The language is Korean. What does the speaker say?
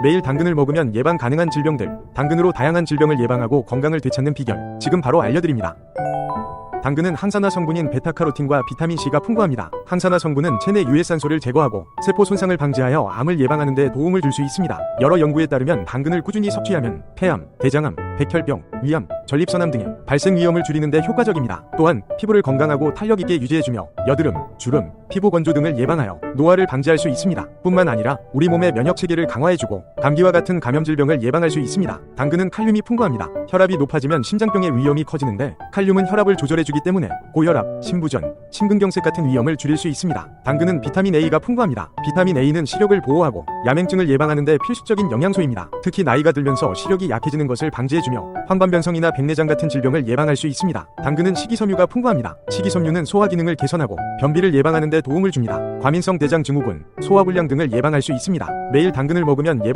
매일 당근을 먹으면 예방 가능한 질병들, 당근으로 다양한 질병을 예방하고 건강을 되찾는 비결, 지금 바로 알려드립니다. 당근은 항산화 성분인 베타카로틴과 비타민 C가 풍부합니다. 항산화 성분은 체내 유해산소를 제거하고 세포 손상을 방지하여 암을 예방하는 데 도움을 줄 수 있습니다. 여러 연구에 따르면 당근을 꾸준히 섭취하면 폐암, 대장암, 백혈병, 위암, 전립선암 등의 발생 위험을 줄이는 데 효과적입니다. 또한 피부를 건강하고 탄력 있게 유지해주며 여드름, 주름, 피부 건조 등을 예방하여 노화를 방지할 수 있습니다. 뿐만 아니라 우리 몸의 면역 체계를 강화해주고 감기와 같은 감염 질병을 예방할 수 있습니다. 당근은 칼륨이 풍부합니다. 혈압이 높아지면 심장병의 위험이 커지는데 칼륨은 혈압을 조절해주기 때문에 고혈압, 심부전, 심근경색 같은 위험을 줄일 수 있습니다. 당근은 비타민 A가 풍부합니다. 비타민 A는 시력을 보호하고 야맹증을 예방하는 데 필수적인 영양소입니다. 특히 나이가 들면서 시력이 약해지는 것을 방지해주며 황반변성이나 백내장 같은 질병을 예방할 수 있습니다. 당근은 식이섬유가 풍부합니다. 식이섬유는 소화 기능을 개선하고 변비를 예방하는 데 도움을 줍니다. 과민성 대장 증후군, 소화불량 등을 예방할 수 있습니다. 매일 당근을 먹으면 예방